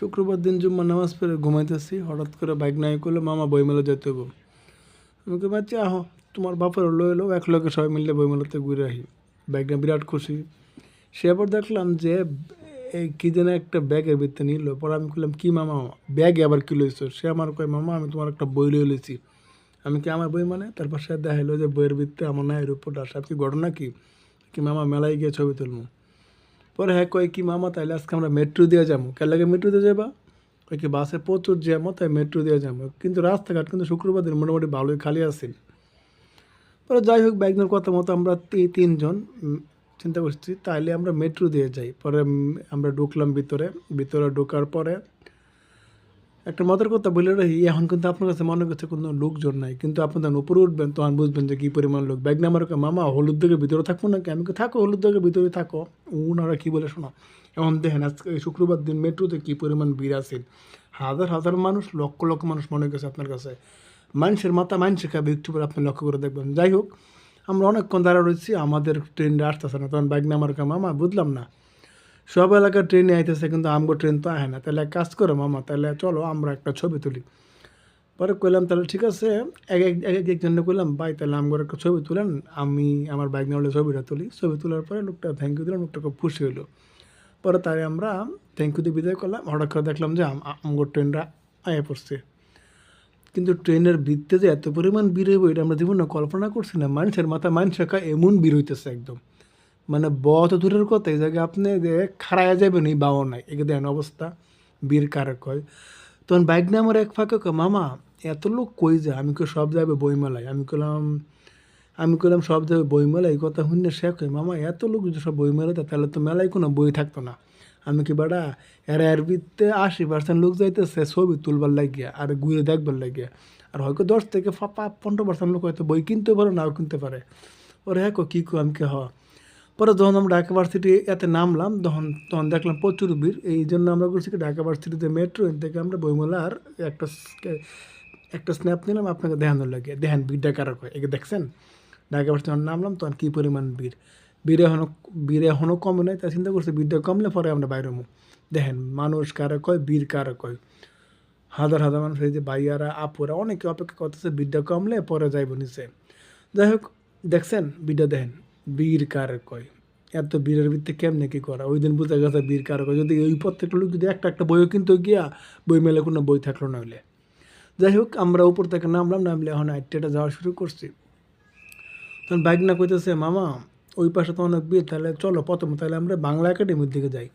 শুক্রবার দিন জুম্মা নামাজ পড়ে ঘুমাইতেছি, হঠাৎ করে বাইক নাই করলে মামা বইমেলা যেতে হব আমি কে বাচ্চা, আহ, তোমার বাপের লয়ে এলো এক লোকে সবাই মিললে বইমেলাতে ঘুরে আহি। ব্যাগটা বিরাট খুশি। সে আবার দেখলাম যে এই কী যেন একটা ব্যাগের ভিতরে নিল। পরে আমি বললাম কী মামা, ব্যাগে আবার কী লইছো? সে আমার কয়, মামা, আমি তোমার একটা বই লই লইছি। আমি কি আমার বই মানে? তারপর সে দেখাইলো যে বইয়ের ভিত্তে আমার নায়ের উপরটা সব কি ঘটনা কি? কি, মামা, মেলায় গিয়ে ছবি তুলবো পরে হ্যাঁ কয় কি মামা, তাইলে আজকে আমরা মেট্রো দিয়ে যাব কে লাগে মেট্রো দিয়ে যাবা কয় কি বাসে প্রচুর যাব তাই মেট্রো দিয়ে যাব কিন্তু রাস্তাঘাট কিন্তু শুক্রবার দিন মোটামুটি ভালোই খালি আসেন পরে যাই হোক, ব্যাগনের কথা মতো আমরা তিনজন চিন্তা করছি, তাইলে আমরা মেট্রো দিয়ে যাই। পরে আমরা ঢুকলাম ভিতরে। ভিতরে ঢোকার পরে একটা মজার কথা বলে রাখি, এখন কিন্তু আপনার কাছে মনে করছে কোনো লোকজন নাই। কিন্তু আপনি তখন উপরে উঠবেন, তখন বুঝবেন যে কী পরিমাণ লোক। ব্যাগ নামার মামা, হলুদ দিকের ভিতরে থাকব নাকি? আমি থাকো, হলুদ দিকের ভিতরে থাকো। ওনারা কী বলে, শোনো। এখন দেখেন, আজকে শুক্রবার দিন মেট্রোতে কী পরিমাণ ভিড় আছে। হাজার হাজার মানুষ, লক্ষ লক্ষ মানুষ মনে করছে আপনার কাছে। মানুষের মাথা, মানুষের খাবে একটু পরে আপনি লক্ষ্য করে দেখবেন। যাই হোক, আমরা অনেকক্ষণ দাঁড়া রয়েছি, আমাদের ট্রেনটা আসতেছে না। তখন বাইক নামার কাম মামা, বুঝলাম না। সব এলাকার ট্রেনে আইতেছে, কিন্তু আমগো ট্রেন তো আহে না। তাহলে এক কাজ করো মামা, তাহলে চলো আমরা একটা ছবি তুলি। পরে কইলাম, তাহলে ঠিক আছে। এক এক এক এক একজনে কইলাম, ভাই, তাহলে আমগোর একটা ছবি তুলেন, আমি আমার বাইক নিয়ে ছবিটা তুলি। ছবি তোলার পরে লোকটা থ্যাংক ইউ দিলাম লোকটা খুব খুশি হইল। পরে তাই আমরা থ্যাংক ইউ দিয়ে বিদায় করলাম। হঠাৎ করে দেখলাম যে আম- আমগোর ট্রেনটা আয়ে পড়ছে। কিন্তু ট্রেনের ভিত্তে যে এত পরিমাণ ভিড় হইব, এটা আমরা জীবনে কল্পনা করছি না। মানুষের মাথা মানুষের কা এমন ভিড় হইতেছে একদম। মানে বত দূরের কথা এই জায়গায় আপনি যে খাড়াইয়া যাবেন এই বাও নাই। একে দেন অবস্থা বীর কারক হয় তখন বাইক নিয়ে আমার এক ফাঁকে কয়, মামা এত লোক কই যায় আমি কই সব যাবে বইমেলায়। আমি কইলাম আমি কইলাম সব যাবে বইমেলায়? এই কথা শুনে সে কই মামা এত লোক যদি সব বইমেলাতে তাহলে তো মেলায় কোনো বই থাকতো না। আমি কি বাড়া এর ভিত্তে আশি পার্সেন্ট লোক যাইতেছে ছবি তুলবার লাগিয়া আর ঘুরে দেখবার লাগিয়া। আর হয়তো দশ থেকে পনেরো পার্সেন্ট লোক হয়তো বই কিনতে পারে নাও কিনতে পারে। ওরে হ্যাঁ কো কী কো আমি কে হ পরে যখন আমরা ঢাকা ভার্সিটি এতে নামলাম, তখন তখন দেখলাম প্রচুর ভিড়। এই জন্য আমরা করছি কি, ঢাকা ভার্সিটিতে মেট্রো থেকে আমরা বইমেলার একটা একটা স্ন্যাপ নিলাম, আপনাকে দেখানোর লাগে। দেখেন ভিড়টা কারা কয় একে দেখছেন? ঢাকা ভার্সিটি যখন নামলাম, তখন কী পরিমাণ ভিড়? ভিড় এখনও ভিড় এখনও কমে নাই তাই চিন্তা করছি ভিড়টা কমলে পরে আমরা বাইরে দেখেন মানুষ কারা কয়, ভিড় কারা কয়? হাজার হাজার মানুষ, এই যে ভাইয়ারা, আপুরা, অনেকে অপেক্ষা করতেছে বিদ্যা কমলে পরে যাইব নিচে। যাই হোক, দেখছেন? বিদ্যা দেখেন। বীর কার কয়? এত বীরের ভিত্তি কেমনে কি করা? ওই দিন বুঝা গেছে বীর কার কয়। যদি ওই প্রত্যেকটা লোক যদি একটা একটা বইও কিন্তু গিয়া, বই মেলে কোনো বই থাকল না হইলে। যাই হোক, আমরা উপর থেকে নামলাম, নামলে এখন আইটেটা যাওয়া শুরু করছি। তখন বাইক না কইতেছে, মামা, ওই পাশে তো অনেক বিয়ে তাহলে চলো প্রথম, তাহলে আমরা বাংলা একাডেমির দিকে যাই।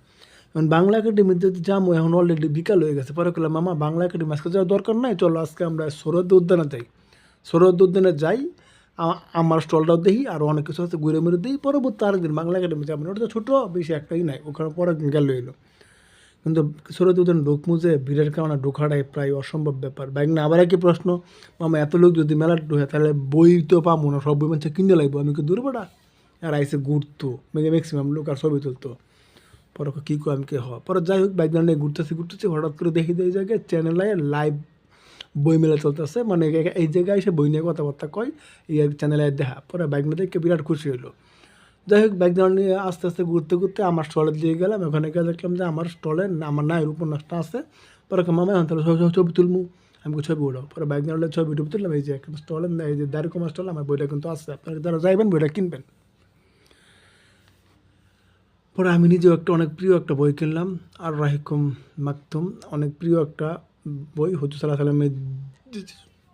এখন বাংলা একাডেমির যদি যাব এখন অলরেডি বিকাল হয়ে গেছে। পরে করলাম মামা, বাংলা একাডেমি, আজকে যাওয়ার দরকার নাই, চলো আজকে আমরা সরদ উদ্যানে যাই। সরদ উদ্যানে যাই আমার স্টলটাও দেখি, আর অনেক কিছু আছে, ঘুরে মুড়ে দিই পরবর্তী আরেকদিন বাংলা একাডেমি যাব না। ওটা তো ছোটো, বেশি একটাই নাই। ওখানে দিন গেল এলো। কিন্তু সরদ উদ্যান ঢুকমুজে ভিড়ের কারণে ঢোকাটাই প্রায় অসম্ভব ব্যাপার। বাইক না, আবার একই প্রশ্ন। মামা, এত লোক যদি মেলা ঢুকে, তাহলে বই তো পাবো না, সব বই মানুষ কিনতে লাগবো। আমি কি দূর বেড়া আর আইসে ঘুরতো ম্যাক্সিমাম লোক আর ছবি তুলতো। পরে কি কো আমি কে হওয়া? পরে যাই হোক, বাইক নিয়ে ঘুরতেছি ঘুরতেছি, হঠাৎ করে দেখি যে এই জায়গায় চ্যানেলে লাইভ বই মেলা চলতেছে। মানে এই জায়গায় এসে বই নিয়ে কথাবার্তা কয়। এই চ্যানেলে দেখা। পরে বাইক নিয়ে দেখে বিরাট খুশি হলো। যাই হোক বাইক নিয়ে আস্তে আস্তে ঘুরতে ঘুরতে আমার স্টলে দিয়ে গেলাম। ওখানে গিয়ে দেখলাম যে আমার স্টলে আমার নায়ের উপন্যাসটা আছে। পরে মামা, এখন তাহলে ছবি- তুলমু। আমি ছবি উঠাও পরে নিয়ে ছবি টবি তুললাম। এই যে একটা স্টলে এই যে দাঁড়ি কমার স্টল আমার বইটা কিন্তু আছে। আপনারা যারা যাইবেন, বইটা কিনবেন। পরে আমি নিজেও একটা অনেক প্রিয় একটা বই কিনলাম। আর রাহিকুম মাকতুম, অনেক প্রিয় একটা বই হজু সাল্লাহ সাল্লামের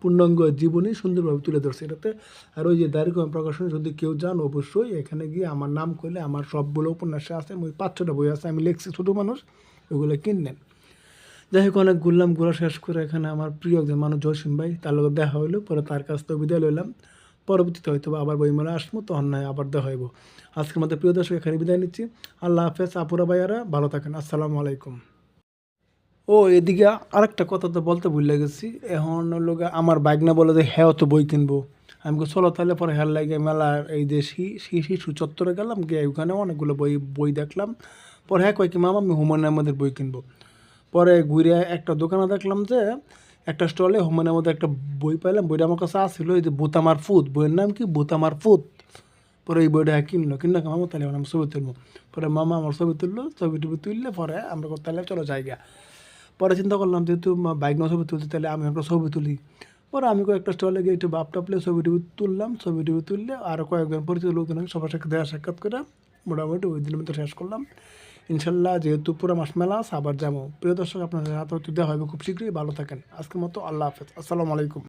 পূর্ণাঙ্গ জীবনী সুন্দরভাবে তুলে ধরছে। এটাতে আর ওই যে দারিকম প্রকাশনী যদি কেউ যান অবশ্যই এখানে গিয়ে আমার নাম করলে আমার সবগুলো উপন্যাসে আছে ওই পাঁচ ছটা বই আছে, আমি লিখছি ছোটো মানুষ, ওগুলো কিনলেন যাই হোক, অনেক ঘুরলাম ঘোরা শেষ করে এখানে আমার প্রিয় একজন মানুষ জয়সিম ভাই, তার লোক দেখা হইল, পরে তার কাছ থেকে বিদায় লইলাম। পরবর্তীতে হয়তো আবার বইমেলা আসব, তখন নয়, আবার দেখা হইব। আজকের মধ্যে প্রিয় দর্শক, এখানে বিদায় নিচ্ছি। আল্লাহ হাফেজ, আপুরা ভাইয়ারা, ভালো থাকেন। আসসালামু আলাইকুম। ও, এদিকে আরেকটা কথা তো বলতে ভুলে গেছি। এখন লোক আমার বাইক না বলে যে হ্যাঁ তো বই কিনবো। আমি চলো তাহলে পরে হ্যাঁ লাগে মেলা এই যে শিশু চত্বরে গেলাম, গিয়ে ওখানে অনেকগুলো বই বই দেখলাম। পরে হ্যাঁ কয় কি, মামা, আমি হুমায়ুন আহমেদের বই কিনবো। পরে ঘুরে একটা দোকানে দেখলাম যে, একটা স্টলে হুমায়ুন আহমেদের একটা বই পাইলাম। বইটা আমার কাছে আসছিল এই যে বুতামার ফুত। বইয়ের নাম কি? বুতামার ফুত। পরে এই বইটা কিনলো। কিনলো মামা, তাহলে আমার ছবি তুলবো। পরে মামা আমার ছবি তুললো ছবি টবি তুললে পরে আমরা তাহলে চলো জায়গা পরে চিন্তা করলাম যেহেতু বাইক না ছবি তুলছি তাহলে আমি একটা ছবি তুলি। পরে আমি কয়েকটা স্টলে গিয়ে একটু বাপ টাপলে ছবি টবি তুললাম ছবি টবি তুললে আরও কয়েকজন পরিচিত লোকজন আছে, সবার সাথে দেওয়া সাক্ষাৎ করে মোটামুটি ওই দিনের মধ্যে শেষ করলাম। ইনশাল্লাহ যেহেতু পুরো মাস মেলা আবার যাব। প্রিয় দর্শক আপনাদের হাতে দেওয়া হবে খুব শীঘ্রই। ভালো থাকেন। আজকের মতো আল্লাহ হাফেজ। আসসালামু আলাইকুম।